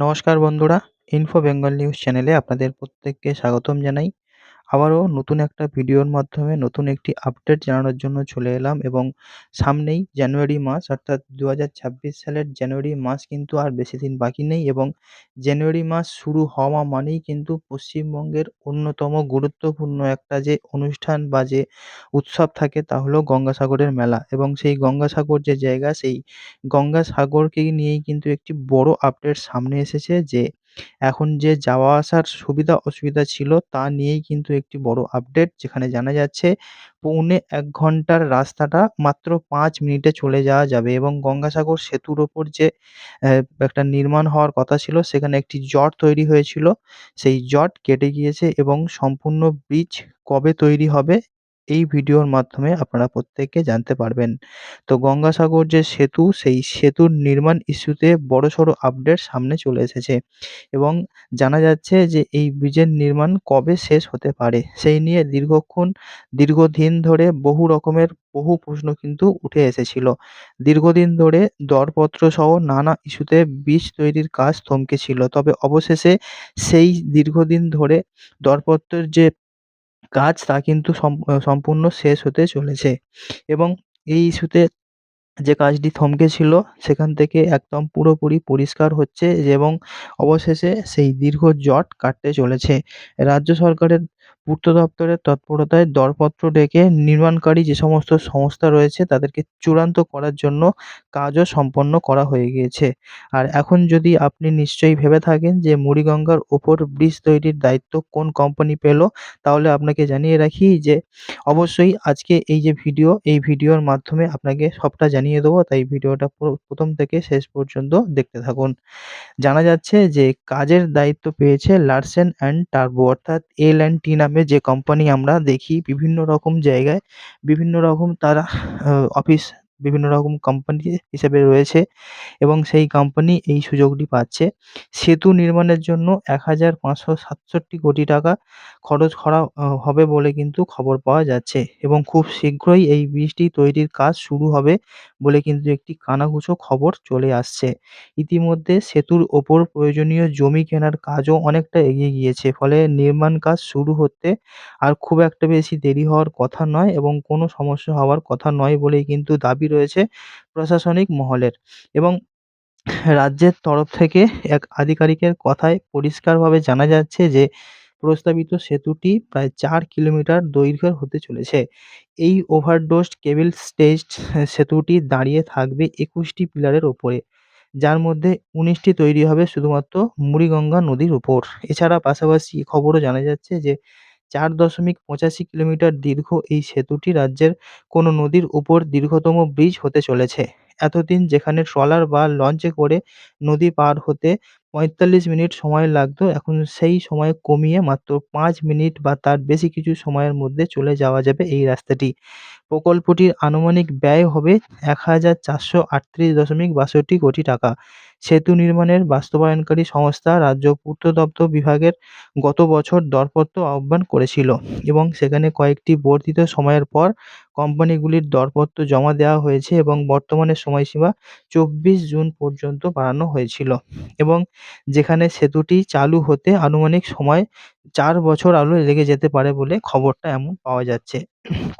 নমস্কার বন্ধুরা info Bengal news চ্যানেলে আপনাদের প্রত্যেককে স্বাগতম জানাই। আবারও নতুন একটা ভিডিওর মাধ্যমে নতুন একটি আপডেট জানানোর জন্য চলে এলাম এবং সামনেই জানুয়ারি মাস, অর্থাৎ দু হাজার ছাব্বিশ সালের জানুয়ারি মাস কিন্তু আর বেশি দিন বাকি নেই এবং জানুয়ারি মাস শুরু হওয়া মানেই কিন্তু পশ্চিমবঙ্গের অন্যতম গুরুত্বপূর্ণ একটা যে অনুষ্ঠান বা যে উৎসব থাকে তা হলো গঙ্গাসাগরের মেলা এবং সেই গঙ্গাসাগর যে জায়গা, সেই গঙ্গাসাগরকে নিয়েই কিন্তু একটি বড় আপডেট সামনে এসেছে যে এখন যে যাওয়া আসার সুবিধা অসুবিধা ছিল তা নিয়েই কিন্তু একটি বড় আপডেট যেখানে জানা যাচ্ছে পৌনে এক ঘণ্টার রাস্তাটা মাত্র পাঁচ মিনিটে চলে যাওয়া যাবে এবং গঙ্গাসাগর সেতুর ওপর যে একটা নির্মাণ হওয়ার কথা ছিল সেখানে একটি জট তৈরি হয়েছিল। সেই জট কেটে গিয়েছে এবং সম্পূর্ণ ব্রিজ কবে তৈরি হবে এই ভিডিওর মাধ্যমে আপনারা প্রত্যেকে জানতে পারবেন। তো গঙ্গাসাগর যে সেতু, সেই সেতুর নির্মাণ ইস্যুতে বড়সড় আপডেট সামনে চলে এসেছে এবং জানা যাচ্ছে যে এই ব্রিজের নির্মাণ কবে শেষ হতে পারে? সেই নিয়ে দীর্ঘক্ষণ, দীর্ঘদিন ধরে বহু রকমের, বহু প্রশ্ন কিন্তু উঠে এসেছিল। দীর্ঘদিন ধরে দরপত্র সহ নানা ইস্যুতে ব্রিজ তৈরির কাজ থমকে ছিল। তবে অবশেষে সেই দীর্ঘদিন ধরে দরপত্রের যে কাজ তা কিন্তু সম্পূর্ণ শেষ হতে চলেছে। এবং এই ইস্যুতে যে কাজটি থমকে ছিল, সেখান থেকে একদম পুরোপুরি পরিষ্কার হচ্ছে এবং অবশেষে সেই দীর্ঘ জট কাটতে চলেছে। রাজ্য সরকারের পূর্ত দপ্তরের তৎপরতায় দরপত্র ডেকে নির্মাণকারী যে সমস্ত সংস্থা রয়েছে, তাদেরকে চূড়ান্ত করার জন্য কাজও সম্পন্ন করা হয়ে গিয়েছে। আর এখন যদি আপনি নিশ্চয়ই ভেবে থাকেন যে মুড়িগঙ্গার ওপর ব্রিজ তৈরির দায়িত্ব কোন কোম্পানি পেল, তাহলে আপনাকে জানিয়ে রাখি যে অবশ্যই আজকে এই যে ভিডিও, এই ভিডিওর মাধ্যমে আপনাকে সবটা জানিয়ে দেবো। তাই ভিডিওটা প্রথম থেকে শেষ পর্যন্ত দেখতে থাকুন। জানা যাচ্ছে যে কাজের দায়িত্ব পেয়েছে লার্সেন অ্যান্ড টার্বো, অর্থাৎ এল অ্যান্ড টি নামে যে কোম্পানি আমরা দেখি বিভিন্ন রকম জায়গায় বিভিন্ন রকম তারা অফিস বিভিন্ন রকম কোম্পানি হিসেবে রয়েছে এবং সেই কোম্পানি এই সুযোগটি পাচ্ছে। সেতু নির্মাণের জন্য এক হাজার পাঁচশো সাতষট্টি কোটি টাকা খরচ করা হবে বলে কিন্তু খবর পাওয়া যাচ্ছে এবং খুব শীঘ্রই এই ব্রিজটি তৈরির কাজ শুরু হবে বলে কিন্তু একটি কানাঘুষো খবর চলে আসছে। ইতিমধ্যে সেতুর ওপর প্রয়োজনীয় জমি কেনার কাজও অনেকটা এগিয়ে গিয়েছে, ফলে নির্মাণ কাজ শুরু হতে আর খুব একটা বেশি দেরি হওয়ার কথা নয় এবং কোনো সমস্যা হওয়ার কথা নয় বলেই কিন্তু দাবি রয়েছে প্রশাসনিক মহলের এবং রাজ্যের তরফ থেকে এক আধিকারিকের কথায় পরিষ্কারভাবে জানা যাচ্ছে যে, প্রস্তাবিত সেতুটি প্রায় চার কিলোমিটার দৈর্ঘ্যের হতে চলেছে। এই ওভারডোজড কেবল স্টেজড সেতুটি দাঁড়িয়ে থাকবে একুশটি পিলারের ওপরে, যার মধ্যে উনিশটি তৈরি হবে শুধুমাত্র মুড়িগঙ্গা নদীর উপর। এছাড়া পাশাপাশি খবরও জানা যাচ্ছে যে চার দশমিক পঁচাশি কিলোমিটার দীর্ঘ এই সেতুটি রাজ্যের কোনো নদীর উপর দীর্ঘতম ব্রিজ হতে চলেছে। এতদিন যেখানে ট্রলার বা লঞ্চে করে নদী পার হতে পঁয়তাল্লিশ মিনিট সময় লাগতো, এখন সেই সময় কমিয়ে মাত্র পাঁচ মিনিট বা তার বেশি কিছু সময়ের মধ্যে চলে যাওয়া যাবে এই রাস্তাটি। প্রকল্পটির আনুমানিক ব্যয় হবে এক হাজার চারশো আটত্রিশ দশমিক বাষট্টি কোটি টাকা। সেতু নির্মাণের বাস্তবায়নকারী সংস্থা রাজ্য পূর্ত দপ্তর বিভাগের গত বছর দরপত্র আহ্বান করেছিল এবং সেখানে কয়েকটি বর্ধিত সময়ের পর কোম্পানিগুলির দরপত্র জমা দেওয়া হয়েছে এবং বর্তমানে সময়সীমা চব্বিশ জুন পর্যন্ত বাড়ানো হয়েছিল এবং যেখানে সেতুটি চালু হতে আনুমানিক সময় চার বছর আরও লেগে যেতে পারে বলে খবরটা এমন পাওয়া যাচ্ছে।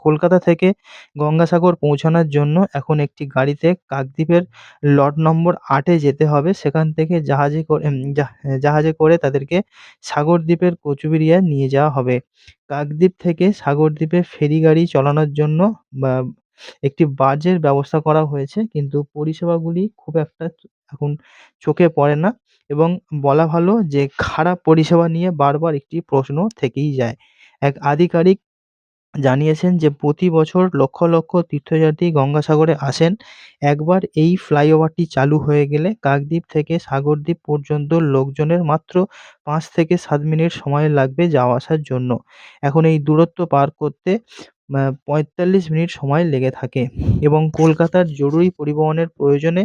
কলকাতা থেকে গঙ্গাসাগর পৌঁছানোর জন্য এখন একটি গাড়িতে কাকদ্বীপের লট নম্বর আটে যেতে হবে। সেখান থেকে জাহাজে করে জাহাজে করে তাদেরকে সাগরদ্বীপের কচুবেড়িয়ায় নিয়ে যাওয়া হবে। কাকদ্বীপ থেকে সাগরদ্বীপে ফেরি গাড়ি চালানোর জন্য বা একটি বাজের ব্যবস্থা করা হয়েছে, কিন্তু পরিষেবাগুলি খুব একটা এখন চোখে পড়ে না এবং বলা ভালো যে খারাপ পরিষেবা নিয়ে বারবার একটি প্রশ্ন থেকেই যায়। এক আধিকারিক জানিয়েছেন যে প্রতি বছর লক্ষ লক্ষ তীর্থযাত্রী গঙ্গাসাগরে আসেন। একবার এই ফ্লাইওভারটি চালু হয়ে গেলে কাকদ্বীপ থেকে সাগরদ্বীপ পর্যন্ত লোকজনের মাত্র পাঁচ থেকে সাত মিনিট সময় লাগবে যাওয়া আসার জন্য। এখন এই দূরত্ব পার করতে পঁয়তাল্লিশ মিনিট সময় লেগে থাকে এবং কলকাতার জরুরি পরিবহনের প্রয়োজনে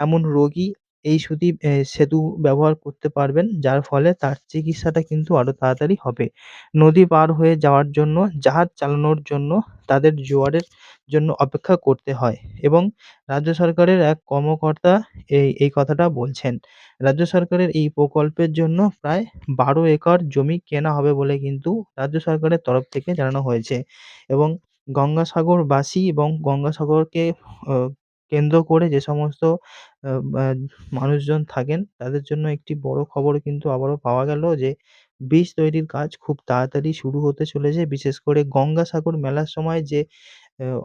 এমন রোগী এই সুতি সেতু ব্যবহার করতে পারবেন যার ফলে তার চিকিৎসাটা কিন্তু আরও তাড়াতাড়ি হবে। নদী পার হয়ে যাওয়ার জন্য, জাহাজ চালানোর জন্য তাদের জোয়ারের জন্য অপেক্ষা করতে হয় এবং রাজ্য সরকারের এক কর্মকর্তা এই এই কথাটা বলছেন। রাজ্য সরকারের এই প্রকল্পের জন্য প্রায় ১২ একর জমি কেনা হবে বলে কিন্তু রাজ্য সরকারের তরফ থেকে জানানো হয়েছে এবং গঙ্গাসাগরবাসী এবং গঙ্গাসাগরকে কেন্দ্র করে যে সমস্ত মানুষজন থাকেন তাদের জন্য একটি বড় খবর কিন্তু আবারও পাওয়া গেল যে ব্রিজ তৈরির কাজ খুব তাড়াতাড়ি শুরু হতে চলেছে। বিশেষ করে গঙ্গাসাগর মেলার সময় যে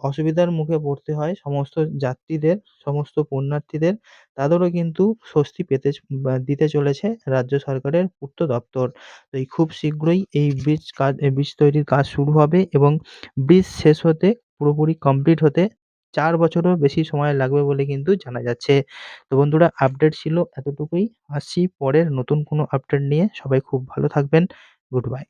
অসুবিধার মুখে পড়তে হয় সমস্ত যাত্রীদের, সমস্ত পুণ্যার্থীদের তাদেরও কিন্তু স্বস্তি পেতে দিতে চলেছে রাজ্য সরকারের পূর্ত দপ্তর। তো এই খুব শীঘ্রই এই ব্রিজ কাজ ব্রিজ তৈরির কাজ শুরু হবে এবং ব্রিজ শেষ হতে পুরোপুরি কমপ্লিট হতে ৪ বছরও বেশি সময় লাগবে বলে কিন্তু জানা যাচ্ছে। তো বন্ধুরা আপডেট ছিল এতটুকুই। আসছি পরের নতুন কোনো আপডেট নিয়ে। সবাই খুব ভালো থাকবেন। Good bye.